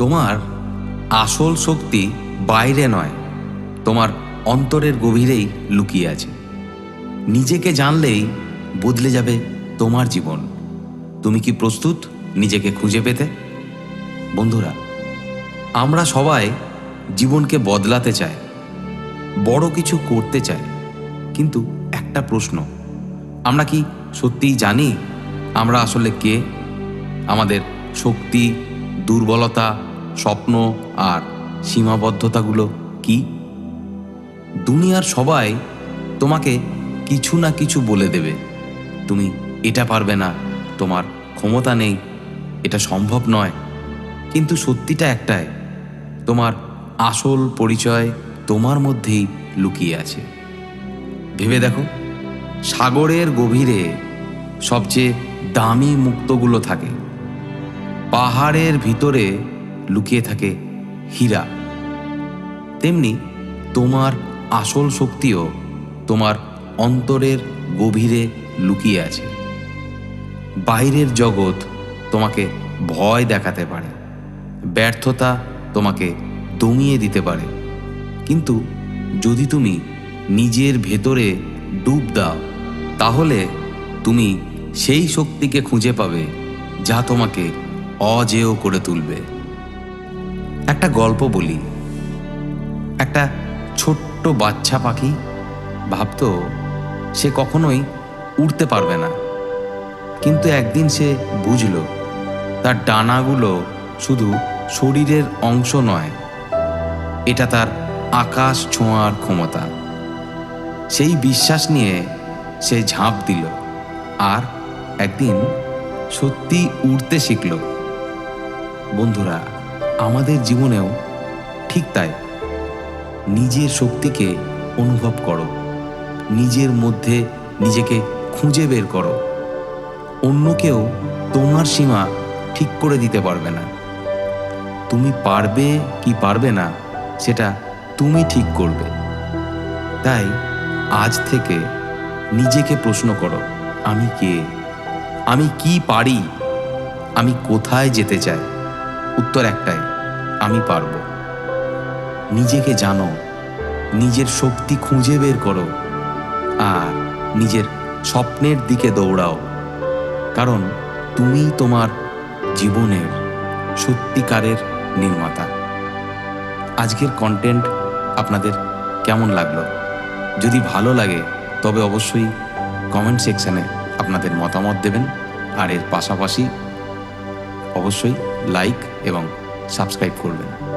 তোমার আসল শক্তি বাইরে নয়, তোমার অন্তরের গভীরেই লুকিয়ে আছে। নিজেকে জানলেই বদলে যাবে তোমার জীবন। তুমি কি প্রস্তুত নিজেকে খুঁজে পেতে? বন্ধুরা, আমরা সবাই জীবনকে বদলাতে চাই, বড় কিছু করতে চাই। কিন্তু একটা প্রশ্ন, আমরা কি সত্যিই জানি আমরা আসলে কে? আমাদের শক্তি, দুর্বলতা স্বপ্ন আর সীমাবদ্ধতাগুলো কি? দুনিয়ার সবাই তোমাকে কিছু না কিছু বলে দেবে। তুমি এটা পারবে না, তোমার ক্ষমতা নেই, এটা সম্ভব নয়। কিন্তু সত্যিটা একটাই, তোমার আসল পরিচয় তোমার মধ্যেই লুকিয়ে আছে। ভেবে দেখো, সাগরের গভীরে সবচেয়ে দামি মুক্তগুলো থাকে। পাহাড়ের ভিতরে লুকিয়ে থাকে হীরা। তেমনি তোমার আসল শক্তিও তোমার অন্তরের গভীরে লুকিয়ে আছে। বাইরের জগৎ তোমাকে ভয় দেখাতে পারে। ব্যর্থতা তোমাকে দমিয়ে দিতে পারে। কিন্তু যদি তুমি নিজের ভেতরে ডুব দাও, তাহলে তুমি সেই শক্তিকে খুঁজে পাবে যা তোমাকে অজেয় করে তুলবে। একটা গল্প বলি। একটা ছোট্ট বাচ্চা পাখি ভাবতো সে কখনোই উড়তে পারবে না। কিন্তু একদিন সে বুঝল, তার ডানাগুলো শুধু শরীরের অংশ নয়, এটা তার আকাশ ছোঁয়ার ক্ষমতা। সেই বিশ্বাস নিয়ে সে ঝাঁপ দিল আর একদিন সত্যি উড়তে শিখল। বন্ধুরা আমাদের জীবনেও ঠিক তাই। নিজের শক্তিকে অনুভব করো। নিজের মধ্যে নিজেকে খুঁজে বের করো। অন্য কেউ তোমার সীমা ঠিক করে দিতে পারবে না। তুমি পারবে কি পারবে না, সেটা তুমি ঠিক করবে। তাই আজ থেকে নিজেকে প্রশ্ন করো, আমি কে? আমি কি পারি? আমি কোথায় যেতে চাই? উত্তর একটাই, আমি পারব। নিজেকে জানো, নিজের শক্তি খুঁজে বের করো আর নিজের স্বপ্নের দিকে দৌড়াও। কারণ তুমি তোমার জীবনের সত্যিকারের নির্মাতা। আজকের কন্টেন্ট আপনাদের কেমন লাগল? যদি ভালো লাগে, তবে অবশ্যই কমেন্ট সেকশানে আপনাদের মতামত দেবেন। আর এর পাশাপাশি অবশ্যই লাইক এবং সাবস্ক্রাইব করবেন।